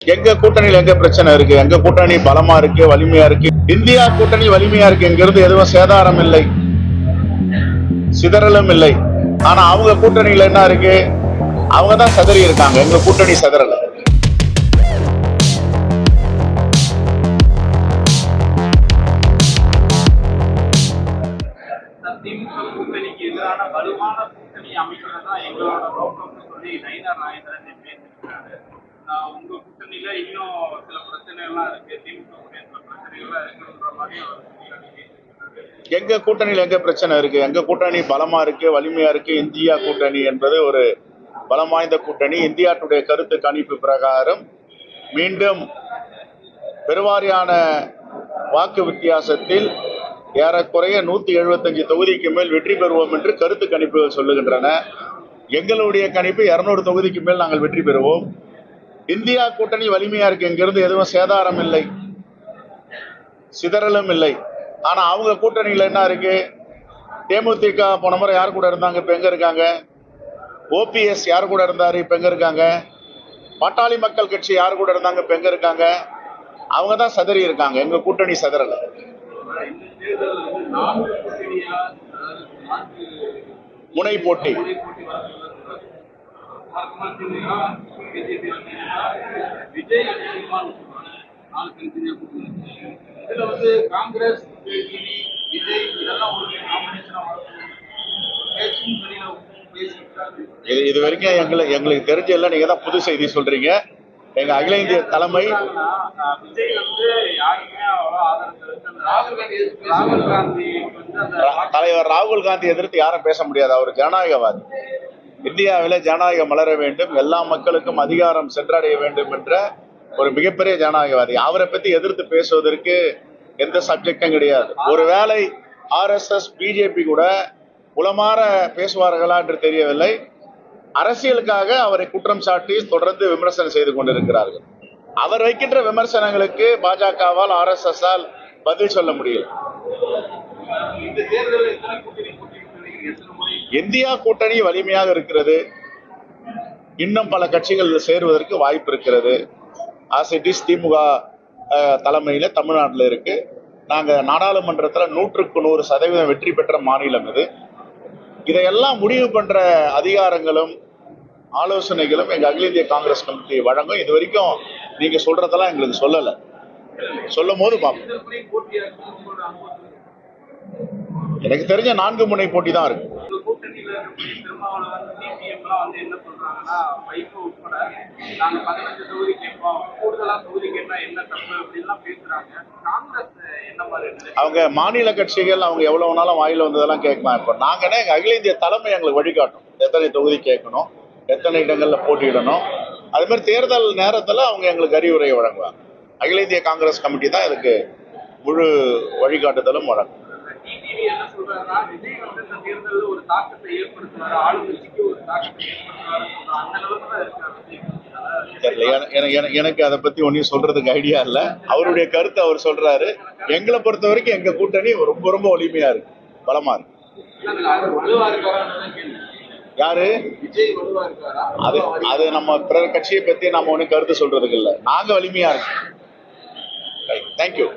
எங்க கூட்டணியில எங்க பிரச்சனை இருக்கு? எங்க கூட்டணி பலமா இருக்கு வலிமையா இருக்கு? இந்தியா கூட்டணி வலிமையா இருக்கு எங்கிறது எதுவும் சேதாரம் இல்லை. சிதறலும் இல்லை. ஆனா அவங்க கூட்டணியில என்ன இருக்கு? அவங்க தான் சதறி இருக்காங்க. எங்க கூட்டணி சதறல. கூட்டணிக்கு எதிரான வலுவான கூட்டணி எங்களோட சொல்லி நயினார் நாயந்திரன் உங்க கூட்டணியில இன்னும் சில பிரச்சனை எல்லாம் இருக்கு. திமுக பிரச்சனைகள்லாம் இருக்குன்ற மாதிரி எங்க கூட்டணியில் எங்க பிரச்சனை இருக்கு? எங்க கூட்டணி பலமா இருக்கு வலிமையா இருக்கு? இந்தியா கூட்டணி என்பது ஒரு பலம் வாய்ந்த கூட்டணி. இந்தியா டுடே கருத்து கணிப்பு பிரகாரம் மீண்டும் பெருவாரியான வாக்கு வித்தியாசத்தில் ஏறக்குறைய நூத்தி எழுபத்தஞ்சு தொகுதிக்கு மேல் வெற்றி பெறுவோம் என்று கருத்து கணிப்புகள் சொல்லுகின்றன. எங்களுடைய கணிப்பு இருநூறு தொகுதிக்கு மேல் நாங்கள் வெற்றி பெறுவோம். இந்தியா கூட்டணி வலிமையா இருக்கு இங்கிருந்து எதுவும் சேதாரம் இல்லை. சிதறலும் இல்லை. ஆனா அவங்க கூட்டணியில என்ன இருக்கு? தேமுதிக போன முறை யார் கூட இருந்தாங்க? இப்ப எங்க இருக்காங்க? ஓபிஎஸ் யார் கூட இருந்தாரு? இப்ப எங்க இருக்காங்க? பாட்டாளி மக்கள் கட்சி யார் கூட இருந்தாங்க? இப்ப எங்க இருக்காங்க? அவங்க தான் சதறி இருக்காங்க. எங்க கூட்டணி சதறல. முனை போட்டி முறை போட்டி வரப்போகிறது வழக்கமா திமுக பிஜேபி விஜய் இதுல வந்து காங்கிரஸ் விஜய் இதெல்லாம் ஒரு காம்பினேஷனா பேச்சும் இது இது வரைக்கும் எங்களுக்கு எங்களுக்கு தெரிஞ்ச எல்லாம் நீங்க தான் புது செய்தி சொல்றீங்க. எங்க அகில இந்திய தலைமை தலைவர் ராகுல் காந்தி எதிர்த்து யாரும் பேச முடியாது. அவர் ஜனநாயகவாதி. இந்தியாவில ஜனநாயகம் மலர வேண்டும் எல்லா மக்களுக்கும் அதிகாரம் சென்றடைய வேண்டும் என்ற ஒரு மிகப்பெரிய ஜனநாயகவாதி. அவரை பத்தி எதிர்த்து பேசுவதற்கு எந்த சப்ஜெக்டும் கிடையாது. ஒருவேளை ஆர்எஸ்எஸ் பிஜேபி கூட உளமாற பேசுவார்களா என்று தெரியவில்லை. அரசியலுக்காக அவரை குற்றம் சாட்டி தொடர்ந்து விமர்சனம் செய்து கொண்டிருக்கிறார்கள். அவர் வைக்கின்ற விமர்சனங்களுக்கு பாஜகவால் ஆர்எஸ்எஸ் ஆல் பதில் சொல்ல முடியல இந்த தேர்தலில் எத்தனை கூட்டணி போட்டின்னு நினைக்கிறீங்க எத்தனை முறை இந்தியா கூட்டணி வலிமையாக இருக்கிறது. இன்னும் பல கட்சிகள் சேருவதற்கு வாய்ப்பு இருக்கிறது. ஆசிட்டிஸ் திமுக தலைமையில் தலைமையில தமிழ்நாட்டில் இருக்கு. நாங்கள் நாடாளுமன்றத்தில் நூற்றுக்கு நூறு சதவீதம் வெற்றி பெற்ற மாநிலம் இது. இதையெல்லாம் முடிவு பண்ற அதிகாரங்களும் ஆலோசனைகளும் எங்க அகில இந்திய காங்கிரஸ் கமிட்டி வழங்கும். இது வரைக்கும் நீங்க சொல்றதெல்லாம் எங்களுக்கு சொல்லல. சொல்லும் போது பார்ப்போம் எனக்கு தெரிஞ்ச நான்கு முனை போட்டி தான் இருக்கு. திருமாவளவன் சிபிஎம் எல்லாம் வந்து என்ன சொல்றாங்கன்னா வைகோ உட்பட நாங்க பதினஞ்சு தொகுதி கேட்போம். கூடுதலா தொகுதி கேட்டா என்ன தப்பு அப்படின்லாம் பேசுறாங்க. காங்கிரஸ் என்ன மாதிரி? அவங்க மாநில கட்சிகள் அவங்க எவ்வளவு நாளும் வாயில வந்ததெல்லாம் கேட்கலாம். இப்போ நாங்கன்னா எங்க அகில இந்திய தலைமை எங்களுக்கு வழிகாட்டும். எத்தனை தொகுதி கேட்கணும் எத்தனை இடங்கள்ல போட்டியிடணும். அது மாதிரி தேர்தல் நேரத்துல அவங்க எங்களுக்கு அறிவுரை வழங்குவாங்க. அகில இந்திய காங்கிரஸ் கமிட்டி தான் இதுக்கு முழு வழிகாட்டுதலும் வழங்கும். எனக்கு அதை பத்தி ஒன்றும் சொல்றதுக்கு ஐடியா இல்லை. அவருடைய கருத்தை அவர் சொல்றாரு. எங்களை பொறுத்த வரைக்கும் எங்க கூட்டணி ரொம்ப ரொம்ப வலிமையா இருக்கு. பலமா இருக்கு. யாரு? அது அது நம்ம பிற கட்சியை பத்தி நம்ம ஒன்றும் கருத்து சொல்றதுக்கு இல்லை. நாங்க வலிமையா இருக்கோம். தேங்க்யூ